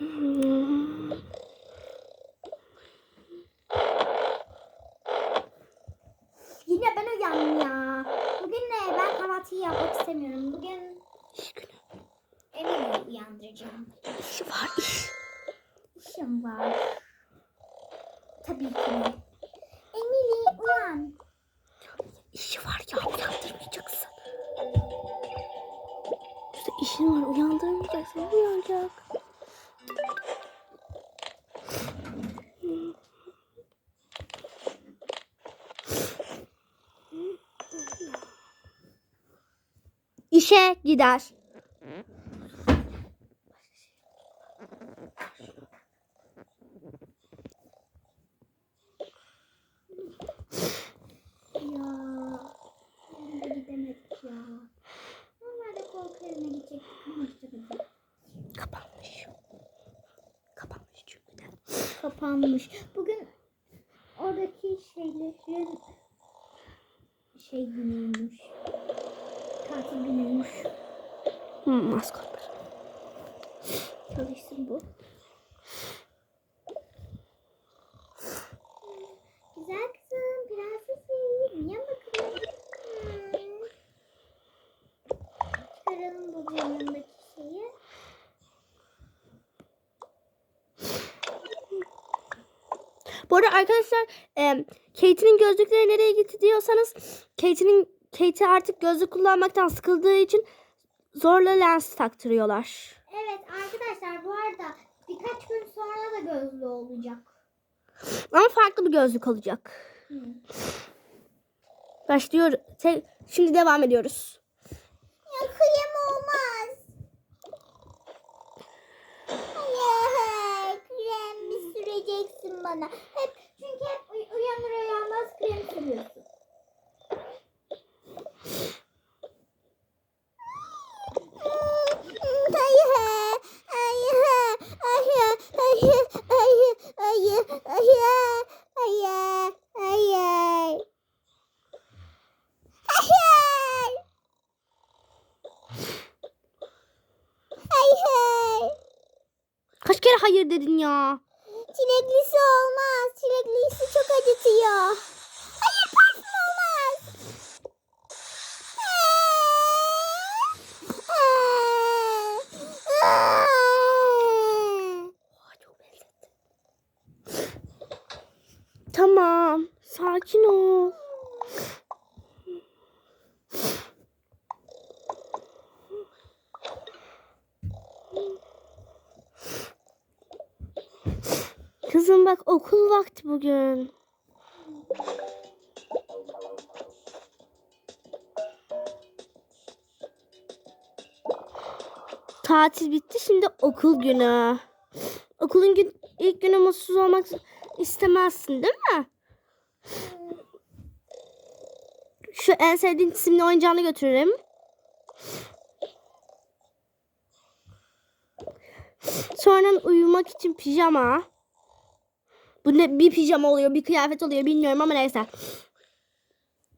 嗯。Ama gidemedik. Kapanmış. Kapanmış çünkü de. Kapanmış. Bugün oradaki şeylerin şey günüymüş. Tatil günüymüş. Hı, maskotlar. Çalışsın bu. Güzel kızım, prensesim. Bakalım. Hmm. Çıkaralım bu yanındaki şeyi. Bu arada arkadaşlar e, Kate'nin gözlükleri nereye gitti diyorsanız Kate'nin Kate artık gözlük kullanmaktan sıkıldığı için zorla lens taktırıyorlar. Evet arkadaşlar bu arada birkaç gün sonra da gözlü olacak. Ama farklı bir gözlük olacak. Hmm. Başlıyor. Şimdi devam ediyoruz. Ya kıyam olmaz. Hayır, krem mi süreceksin bana? Hep çünkü hep uy- uyanır uyanmaz krem sürüyorsun. Kaç kere hayır dedin ya? Çileklisi olmaz. Çileklisi çok acıtıyor. Hayır parfüm olmaz. çok benzetti. Tamam. Sakin ol. Kızım bak vakti bugün. Tatil bitti şimdi okul günü. Okulun gün, ilk günü mutsuz olmak istemezsin değil mi? Şu en sevdiğin simli oyuncağını götürürüm. Sonra uyumak için pijama. Bu ne bir pijama oluyor, bir kıyafet oluyor bilmiyorum ama neyse.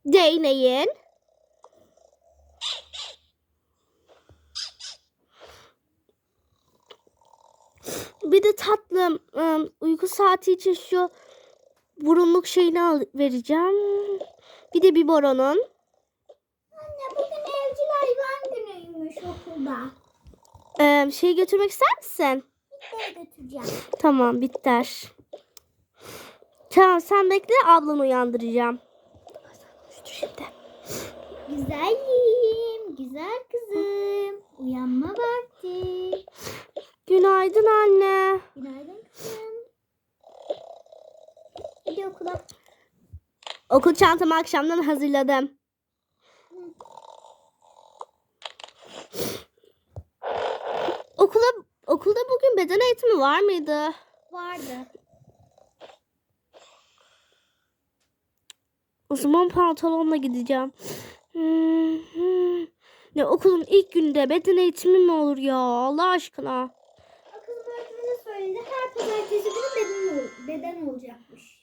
Değneğin. Bir de tatlım ım, uyku saati için şu burunluk şeyini al vereceğim. Bir de biberonun. Anne bugün evcil hayvan günüymüş okulda. Ee, şey götürmek ister misin? Bitter götüreceğim. Tamam bitter. Tamam sen bekle ablanı uyandıracağım. Şimdi. Güzelim, güzel kızım. Uyanma vakti. Günaydın anne. Günaydın kızım. Hadi okula. Okul çantamı akşamdan hazırladım. Okula okulda bugün beden eğitimi var mıydı? Vardı. O zaman pantolonla gideceğim. Hmm, hmm. Ne okulun ilk günde beden eğitimi mi olur ya Allah aşkına? Kızım öğretmeni söyledi. Her pazartesi günü beden, beden olacakmış.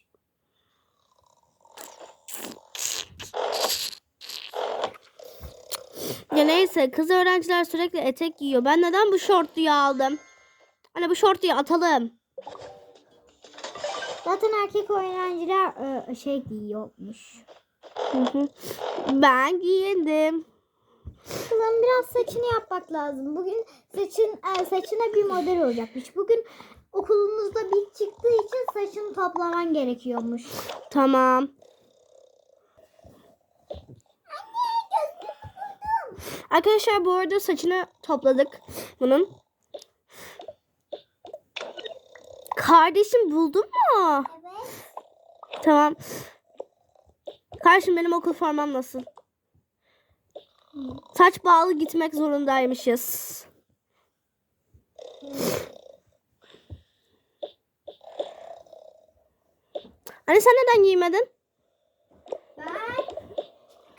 Ya neyse kız öğrenciler sürekli etek giyiyor. Ben neden bu şortluyu aldım? Anne bu şortuyu atalım. Zaten erkek öğrenciler e, şey giyiyormuş. Hı hı. ben giyindim. Kızım biraz saçını yapmak lazım. Bugün saçın e, saçına bir model olacakmış. Bugün okulumuzda bir çıktığı için saçını toplaman gerekiyormuş. Tamam. Arkadaşlar bu arada saçını topladık bunun. Kardeşim buldun mu? Evet. Tamam. Kardeşim benim okul formam nasıl? Saç bağlı gitmek zorundaymışız. Anne sen neden giymedin? Ben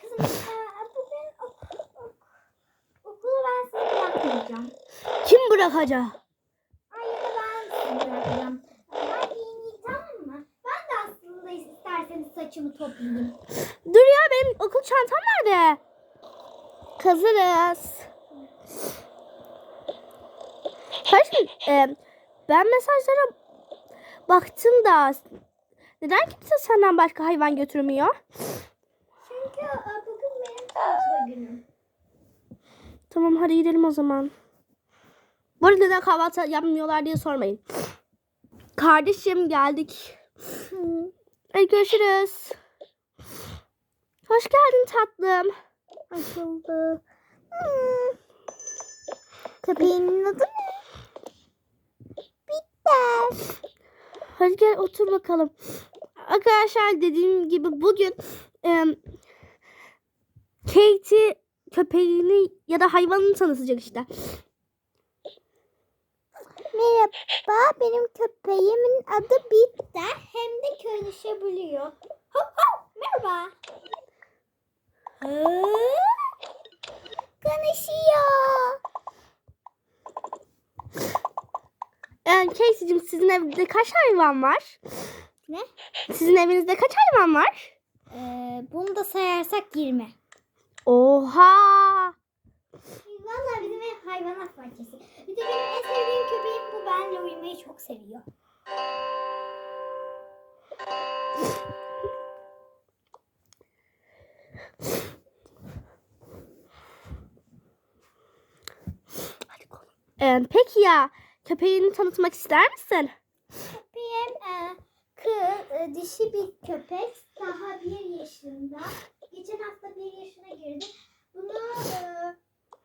kızım e, bugün ok- ok- okulu ben size bırakmayacağım. Kim bırakacak? Ay ya da ben size bırakacağım. Ben giyineyim tamam mı? Ben de aslında isterseniz saçımı toplayayım. Dur ya benim okul çantam nerede? Kazırız. Kardeşim e, ben mesajlara baktım da neden kimse senden başka hayvan götürmüyor? Çünkü bugün benim çalışma günüm. Tamam hadi gidelim o zaman. Bu arada neden kahvaltı yapmıyorlar diye sormayın. Kardeşim geldik. Hadi görüşürüz. Hoş geldin tatlım. Açıldı. Hmm. Köpeğinin adı ne? Bitter. Hadi gel otur bakalım. Arkadaşlar dediğim gibi bugün em, Katie köpeğini ya da hayvanını tanıtacak işte. Merhaba, benim köpeğimin adı Bitter. Hem de konuşabiliyor. Hop hop, merhaba. Hı? Konuşuyor. Yani Katie'cim sizin evde kaç hayvan var? Ne? Sizin evinizde kaç hayvan var? Ee, bunu da sayarsak 20. Oha! Valla bizim ev hayvanat bahçesi. Bir de benim en sevdiğim köpeğim. Benle uyumayı çok seviyor. Em, peki ya köpeğini tanıtmak ister misin? Köpeğim e, kız, e, dişi bir köpek. Daha bir yaşında. Geçen hafta bir yaşına girdi. Bunu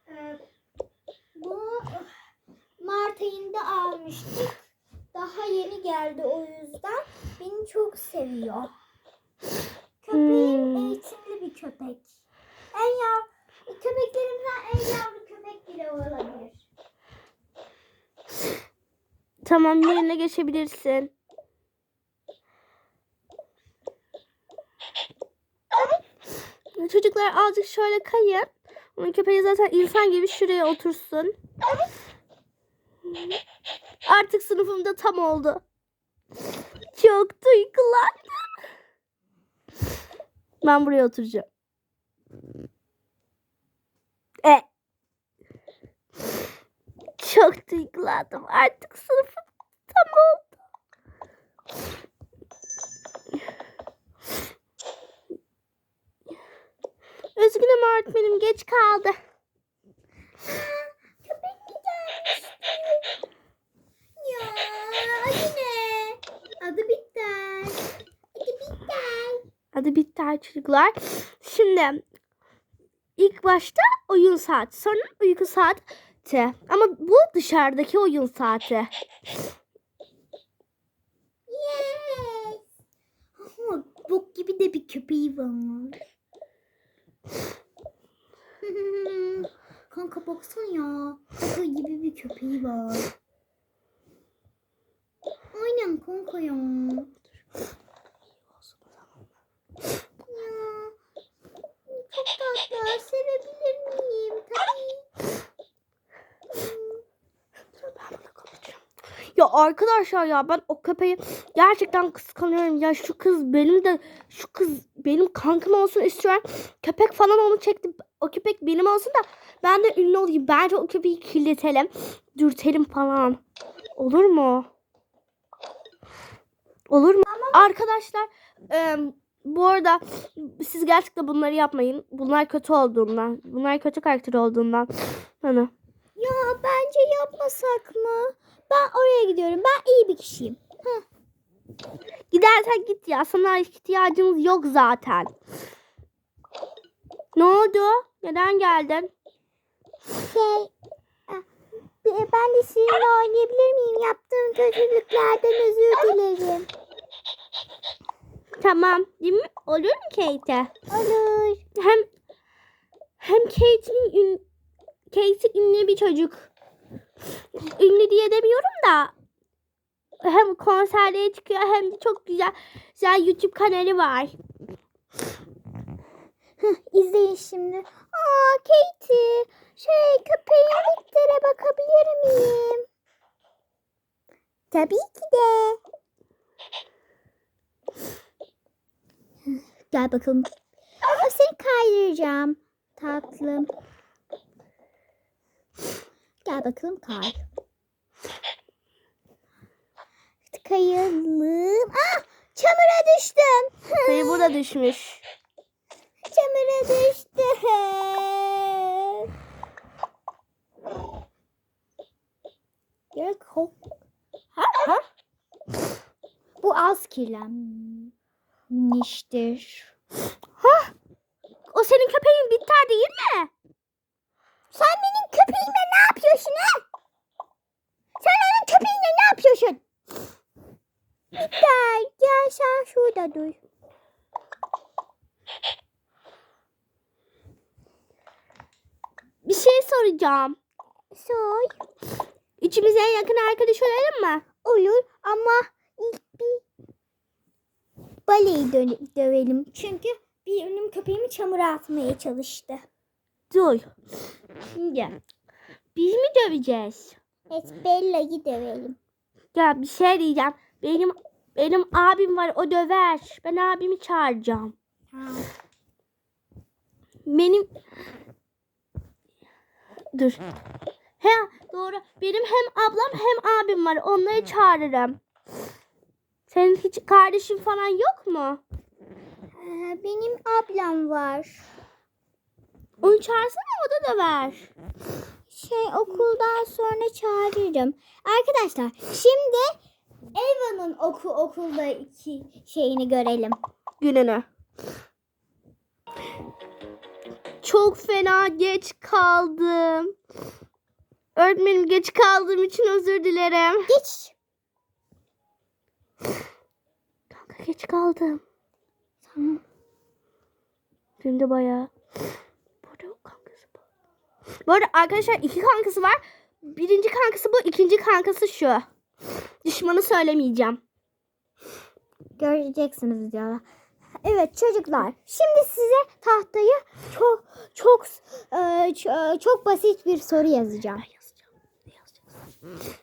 e, e, bunu Mart ayında almıştık. Daha yeni geldi o yüzden. Beni çok seviyor. Köpeğim Hmm. eğitimli bir köpek. En yav köpeklerimden en yavru köpek bile olabilir. Tamam yerine geçebilirsin. Çocuklar azıcık şöyle kayın. Onun köpeği zaten insan gibi şuraya otursun. Artık sınıfımda tam oldu. Çok duygulandım. Ben buraya oturacağım. E. Çok duygulandım. Artık sınıfım tam oldu. Üzgünüm öğretmenim geç kaldı. Köpek mi gelmişti? Ya adı ne? Adı Bitter. Adı Hadi bitti çocuklar. Şimdi ilk başta oyun saati sonra uyku saati. Ama bu dışarıdaki oyun saati. Yes. Ama bok gibi de bir köpeği var. Kanka baksana ya. Kaka gibi bir köpeği var. Aynen kanka ya. Ya. Çok tatlı. Sevebilir miyim? Tabii. Ya arkadaşlar ya ben o köpeği gerçekten kıskanıyorum. Ya şu kız benim de şu kız benim kankam olsun istiyorum. Köpek falan onu çekti. O köpek benim olsun da ben de ünlü olayım. Bence o köpeği kirletelim. Dürtelim falan. Olur mu? Olur mu? Arkadaşlar e, bu arada siz gerçekten bunları yapmayın. Bunlar kötü olduğundan. Bunlar kötü karakter olduğundan. Hani. Ya bence yapmasak mı? Ben oraya gidiyorum. Ben iyi bir kişiyim. Gidersen git ya. Sana ihtiyacımız yok zaten. Ne oldu? Neden geldin? Şey, e, ben de sizinle oynayabilir miyim? Yaptığım kötülüklerden özür dilerim. Tamam. Değil mi? Olur mu Kate? Olur. Hem hem Kate'in ün, Kate ünlü bir çocuk. Ünlü diye demiyorum da hem konserlere çıkıyor hem de çok güzel güzel YouTube kanalı var. İzleyin şimdi. Aa Katie. Şey köpeğin Victor'e bakabilir miyim? Tabii ki de. Gel bakalım. O seni kaydıracağım. Tatlım. Gel bakalım kay. Kayalım. Ah! Çamura düştüm. Sayı burada düşmüş. Çamura düştüm. Ya kok. Ha, ha. Bu az kirlenmiştir. O senin köpeğin bitter değil mi? Sen benim köpeğimle ne yapıyorsun ha? Sen onun köpeğinle ne yapıyorsun? Gel, gel sen şurada dur. Bir şey soracağım. Sor. Üçümüz en yakın arkadaş olalım mı? Olur ama baleyi dö- dövelim. Çünkü bir benim köpeğimi çamura atmaya çalıştı. Dur. Şimdi biz mi döveceğiz? Evet Bella'yı dövelim. Ya bir şey diyeceğim. Benim benim abim var o döver. Ben abimi çağıracağım. Tamam. Benim Dur. He doğru. Benim hem ablam hem abim var. Onları çağırırım. Senin hiç kardeşin falan yok mu? Ee, benim ablam var. Onu çağırsana o da döver. Şey okuldan sonra çağırırım. Arkadaşlar şimdi Eva'nın oku okulda iki şeyini görelim. Gününü. Çok fena geç kaldım. Öğretmenim geç kaldığım için özür dilerim. Geç. Kanka geç kaldım. Tamam. De bayağı. Burada kankası bu. Bu arada arkadaşlar iki kankası var. Birinci kankası bu, ikinci kankası şu. Düşmanı söylemeyeceğim. Göreceksiniz videoda. Evet çocuklar. Şimdi size tahtayı çok çok e, ç- çok basit bir soru yazacağım. Ben yazacağım. Ne yazacağız?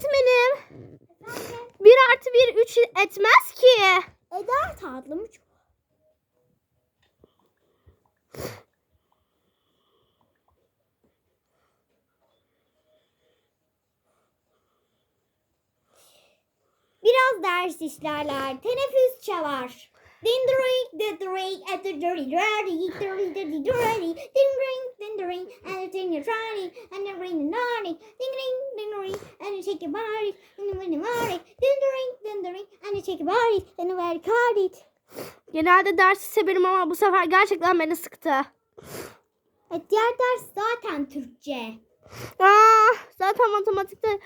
Öğretmenim. Bir artı bir üç etmez ki. Eder tatlım. Biraz ders işlerler. Teneffüs çalar. Din the ring, din the ring, at the dirty dirty, dirty dirty dirty, din ring, din the and the dirty, and the ring the naughty, ding ring, ding the ring, and the shake your body, and the ring the body, din the ring, din the ring, and the shake your body, and very card it. Genelde dersi severim ama bu sefer gerçekten beni sıktı. Evet, diğer ders zaten Türkçe. Ah, zaten matematikten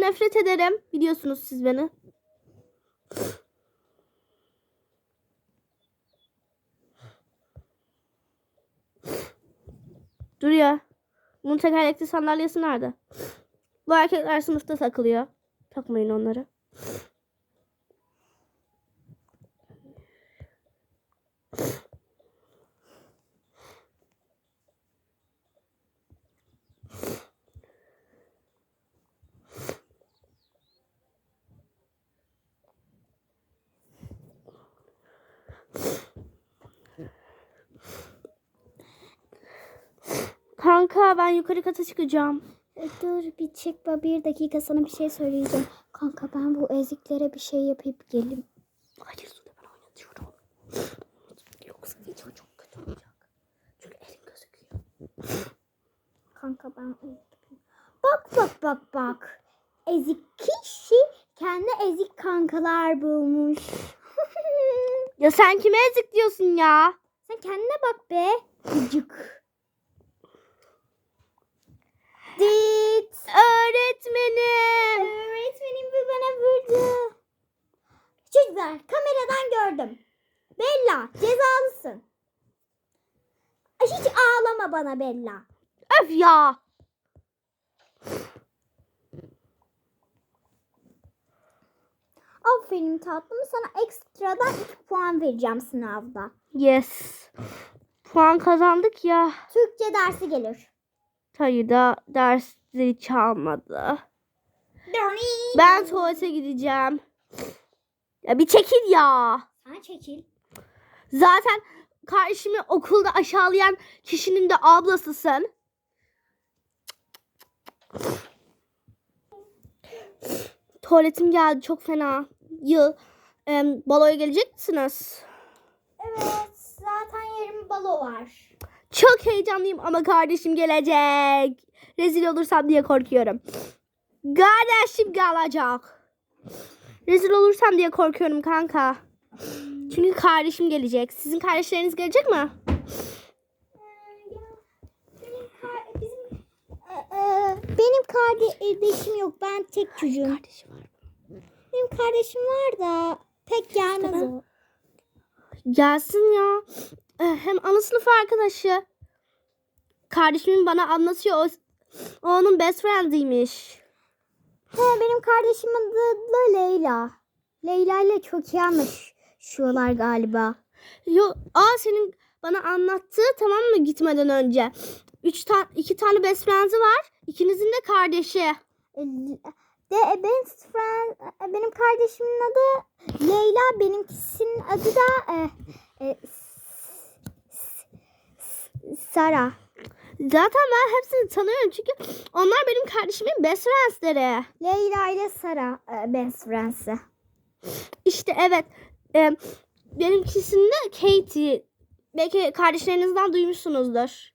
nefret ederim. Biliyorsunuz siz beni. Dur ya. Bunun tekerlekli sandalyesi nerede? Bu erkekler sınıfta takılıyor. Takmayın onları. Kanka ben yukarı kata çıkacağım. E, Dur bir çıkma bir dakika sana bir şey söyleyeceğim. Kanka ben bu eziklere bir şey yapıp geleyim. Hayır Sude ben oynatıyorum. Yoksa video çok kötü olacak. Çünkü elin gözüküyor. Kanka ben Bak bak bak bak. Ezik kişi kendi ezik kankalar bulmuş. Ya sen kime ezik diyorsun ya? Sen kendine bak be. Gıcık. Dit. Öğretmenim. Öğretmenim bu bana vurdu. Çocuklar kameradan gördüm. Bella cezalısın. Hiç ağlama bana Bella. Öf ya. Aferin tatlım sana ekstradan 2 puan vereceğim sınavda. Yes. Puan kazandık ya. Türkçe dersi gelir. Hayır da dersleri çalmadı. Ben tuvalete gideceğim. Ya bir çekil ya. Sen çekil. Zaten kardeşimi okulda aşağılayan kişinin de ablasısın. Tuvaletim geldi çok fena. Yıl. Em, baloya gelecek misiniz? Evet zaten yarın balo var. Çok heyecanlıyım ama kardeşim gelecek. Rezil olursam diye korkuyorum. Kardeşim gelecek. Rezil olursam diye korkuyorum kanka. Çünkü kardeşim gelecek. Sizin kardeşleriniz gelecek mi? Benim kardeşim yok. Ben tek çocuğum. Kardeşim var. Benim kardeşim var da pek gelmez o. Gelsin ya. Eh, Hem ana sınıf arkadaşı. Kardeşimin bana anlatıyor. O, o onun best friend'iymiş. He, benim kardeşimin adı da Leyla. Leyla ile çok iyi anlaşıyorlar galiba. Yo, aa senin bana anlattığı tamam mı gitmeden önce? Üç tane, iki tane best friend'i var. İkinizin de kardeşi. E, De e, best friend e, benim kardeşimin adı Leyla, benimkisinin adı da e, e, S- Sara. Zaten ben hepsini tanıyorum çünkü onlar benim kardeşimin best friends'leri. Leyla ile Sara e, best friends'i. İşte evet. E, benimkisinin de Katie. Belki kardeşlerinizden duymuşsunuzdur.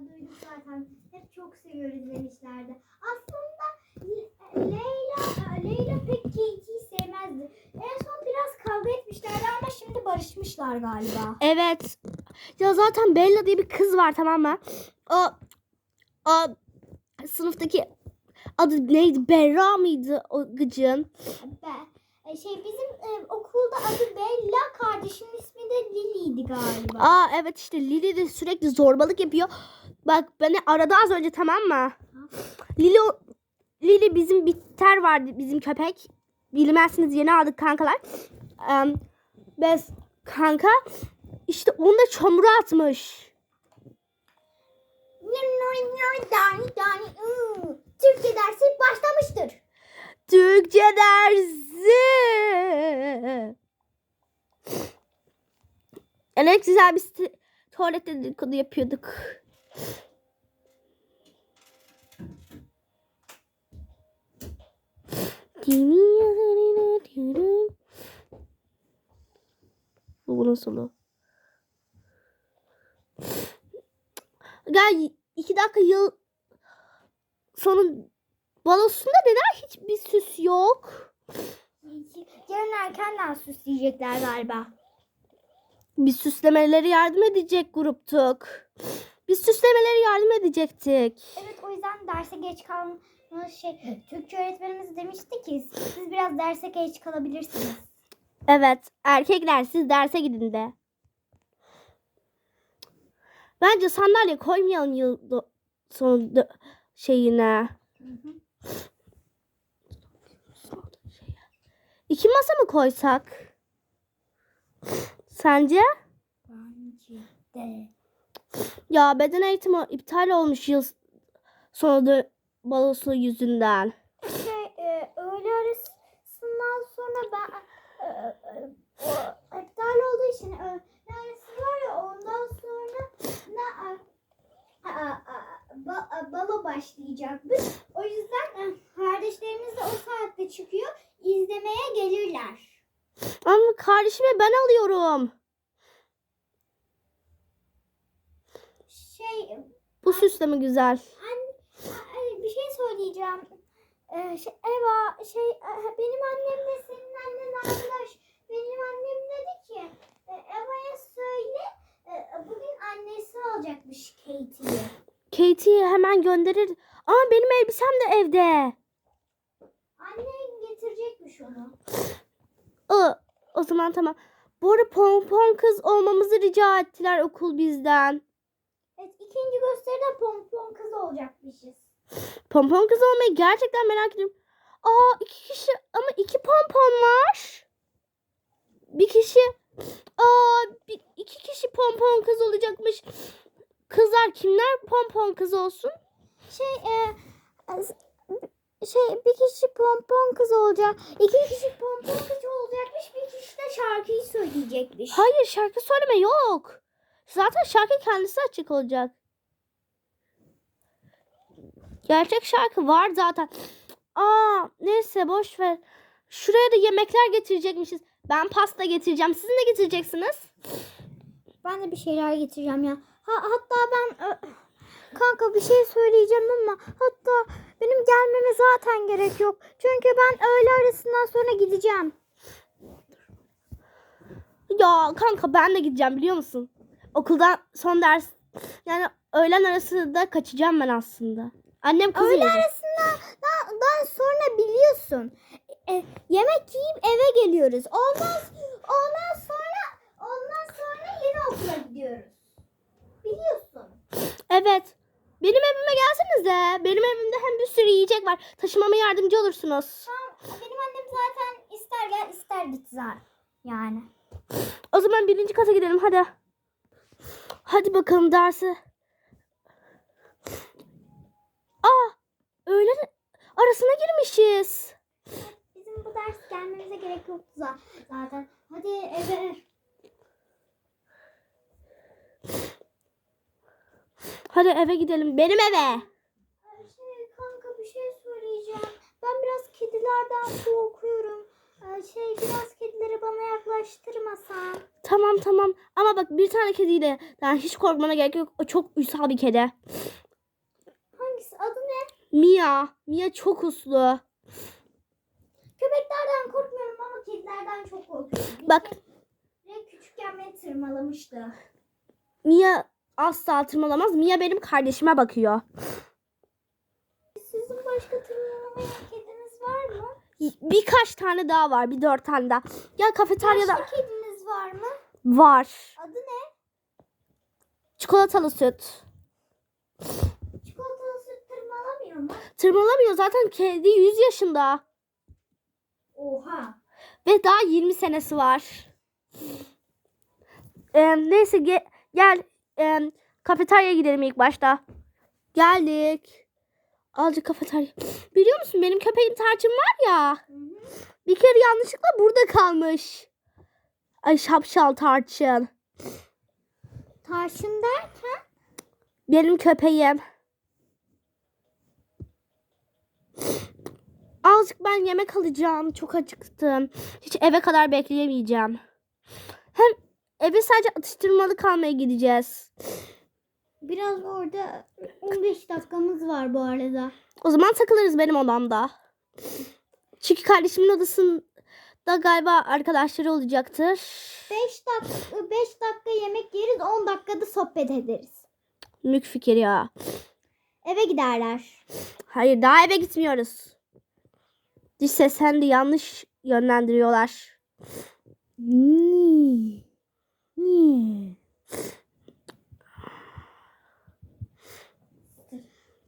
duyduk zaten. Hep çok seviyoruz demişlerdi. Aslında Le- Leyla e, Leyla pek Katie'yi sevmezdi. En son biraz kavga etmişlerdi ama şimdi barışmışlar galiba. Evet. Ya zaten Bella diye bir kız var tamam mı? O, o sınıftaki adı neydi? Berra mıydı o gıcığın? Be, e, şey bizim e, okulda adı Bella, kardeşimin ismi de Lily'ydi galiba. Aa evet işte Lili de sürekli zorbalık yapıyor. Bak beni aradı az önce tamam mı? Lili, o- Lili bizim bitter vardı bizim köpek. Bilmezsiniz yeni aldık kankalar. Em, Bez kanka işte onu da çamura atmış. Iı. Türkçe dersi başlamıştır. Türkçe dersi. Evet güzel bir tuvalette dedikodu yapıyorduk. Bu bunun sonu. Gel iki dakika yıl sonu balosunda neden hiçbir süs yok? Yarın erkenden süsleyecekler galiba. Biz süslemeleri yardım edecek gruptuk. Biz süslemeleri yardım edecektik. Evet o yüzden derse geç kalmış şey Türkçe öğretmenimiz demişti ki siz biraz derse geç kalabilirsiniz. Evet, erkekler siz derse gidin de. Bence sandalye koymayalım yıl sonu şeyine. İki masa mı koysak? Sence? Bence de. Ya beden eğitimi iptal olmuş yıl sonu balosu yüzünden. Şey e, öğle arasından sonra ben e, e, o, iptal olduğu için öğle arası var ya ondan sonra ne, ba- e, balo başlayacakmış. O yüzden e, kardeşlerimiz de o saatte çıkıyor. izlemeye gelirler. Ama kardeşime ben alıyorum. Şey, Bu süsleme güzel. Anne, ay, bir şey söyleyeceğim. Ee, şey, Eva, şey, e, benim annemle senin annen arkadaş. Benim annem dedi ki, e, Eva'ya söyle, e, bugün annesi alacakmış Katie'yi. Katie'yi hemen gönderir. Ama benim elbisem de evde. Annen getirecekmiş onu. O, o zaman tamam. Bu arada pompon kız olmamızı rica ettiler okul bizden. Evet, ikinci gösteride pompon kız olacakmışız. Pompon kız olmayı gerçekten merak ediyorum. Aa iki kişi ama iki pompon var. Bir kişi aa bir, iki kişi pompon kız olacakmış. Kızlar kimler pompon kız olsun? Şey, e, şey bir kişi pompon kız olacak. iki kişi pompon kız olacakmış. Bir kişi de şarkıyı söyleyecekmiş. Hayır şarkı söyleme yok. Zaten şarkı kendisi açık olacak. Gerçek şarkı var zaten. Aa neyse boş ver. Şuraya da yemekler getirecekmişiz. Ben pasta getireceğim. Siz ne getireceksiniz? Ben de bir şeyler getireceğim ya. Ha, hatta ben kanka bir şey söyleyeceğim ama hatta benim gelmeme zaten gerek yok. Çünkü ben öğle arasından sonra gideceğim. Ya kanka ben de gideceğim biliyor musun? Okuldan son ders yani öğlen arası da kaçacağım ben aslında. Annem kızıyor. Öğle arasından dan sonra biliyorsun. e, yemek yiyip eve geliyoruz. Ondan ondan sonra ondan sonra yine okula gidiyoruz. Biliyorsun. Evet. Benim evime gelseniz de. Benim evimde hem bir sürü yiyecek var. Taşımama yardımcı olursunuz. Tamam, benim annem zaten ister gel ister git zaten. Yani. O zaman birinci kata gidelim hadi. Hadi bakalım dersi. Aa, öğlen arasına girmişiz. Bizim bu ders gelmemize gerek yoktu za- zaten. Hadi eve. Hadi eve gidelim. Benim eve. Şey kanka bir şey söyleyeceğim. Ben biraz kedilerden korkuyorum. Şey biraz kedileri bana yaklaştırmasan. Tamam tamam. Ama bak bir tane kediyle yani hiç korkmana gerek yok. O çok uysal bir kedi. Hangisi? Adı ne? Mia. Mia çok uslu. Köpeklerden korkmuyorum ama kedilerden çok korkuyorum. Bak. kere küçükken beni tırmalamıştı. Mia asla tırmalamaz. Mia benim kardeşime bakıyor. Sizin başka tırmalamayan kediniz var mı? Birkaç tane daha var. Bir dört tane daha. Ya kafeteryada Başka kediniz var mı? var. Adı ne? Çikolatalı süt. Mu? Tırmalamıyor zaten kedi 100 yaşında. Oha. Ve daha 20 senesi var. Ee, neyse ge- gel ee, kafeteryaya gidelim ilk başta. Geldik. Azıcık kafeterya. Biliyor musun benim köpeğim Tarçın var ya. Hı hı. Bir kere yanlışlıkla burada kalmış. Ay şapşal Tarçın. Tarşın derken? Benim köpeğim. Azıcık ben yemek alacağım. Çok acıktım. Hiç eve kadar bekleyemeyeceğim. Hem eve sadece atıştırmalık almaya gideceğiz. Biraz orada 15 dakikamız var bu arada. O zaman takılırız benim odamda. Çünkü kardeşimin odasında galiba arkadaşları olacaktır. 5 dakika 5 dakika yemek yeriz 10 dakikada sohbet ederiz. Mük fikir ya. Eve giderler. Hayır daha eve gitmiyoruz. Dış ses sen de yanlış yönlendiriyorlar. Hmm. Hmm.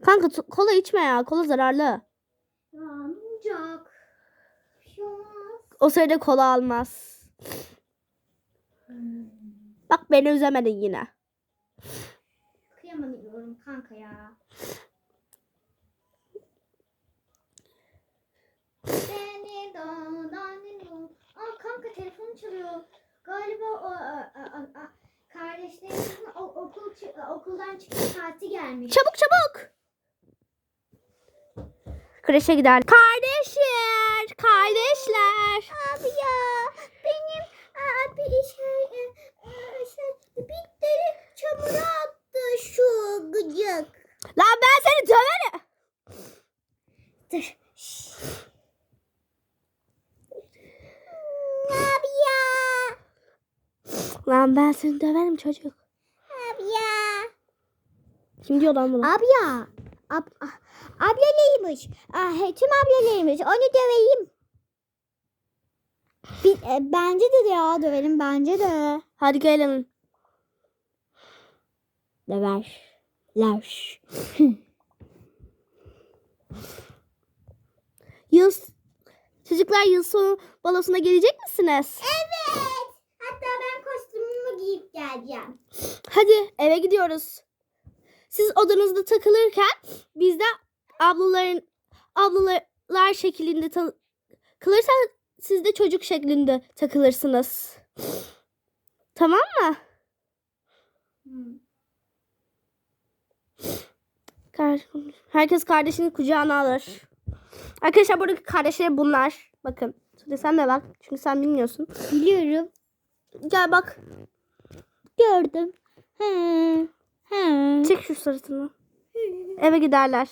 Kanka kola içme ya. Kola zararlı. Ya ne olacak? Bir olmaz. O sırada kola almaz. Bak beni üzemedin yine. Kıyamıyorum kanka ya. Aa kanka telefon çalıyor. Galiba o a, okuldan çıkma saati gelmiş. Çabuk çabuk. Kreşe gider. Kardeşler, kardeşler. Abi ya benim abi şey, e, e, şey bitleri çamura attı şu gıcık. Lan ben seni döverim. Dur. Abi ya. Lan ben seni döverim çocuk. Abi ya. Kim diyor lan bunu? Abi ya. Ab, ah, ablalıymış. Ah, he, tüm ablalıymış. Onu döveyim. Bir, e, bence de ya dövelim bence de. Hadi gelin. Döver. Ler. Yıl Çocuklar yıl sonu balosuna gelecek misiniz? Evet. Hatta ben kostümümü giyip geleceğim. Hadi eve gidiyoruz. Siz odanızda takılırken biz de ablaların ablalar şeklinde ta- takılırsa siz de çocuk şeklinde takılırsınız. Tamam mı? Kar- Herkes kardeşini kucağına alır. Arkadaşlar buradaki kardeşleri bunlar. Bakın. Sude sen de bak. Çünkü sen bilmiyorsun. Biliyorum. Gel bak. Gördüm. He. He. Çek şu sırtını. Eve giderler.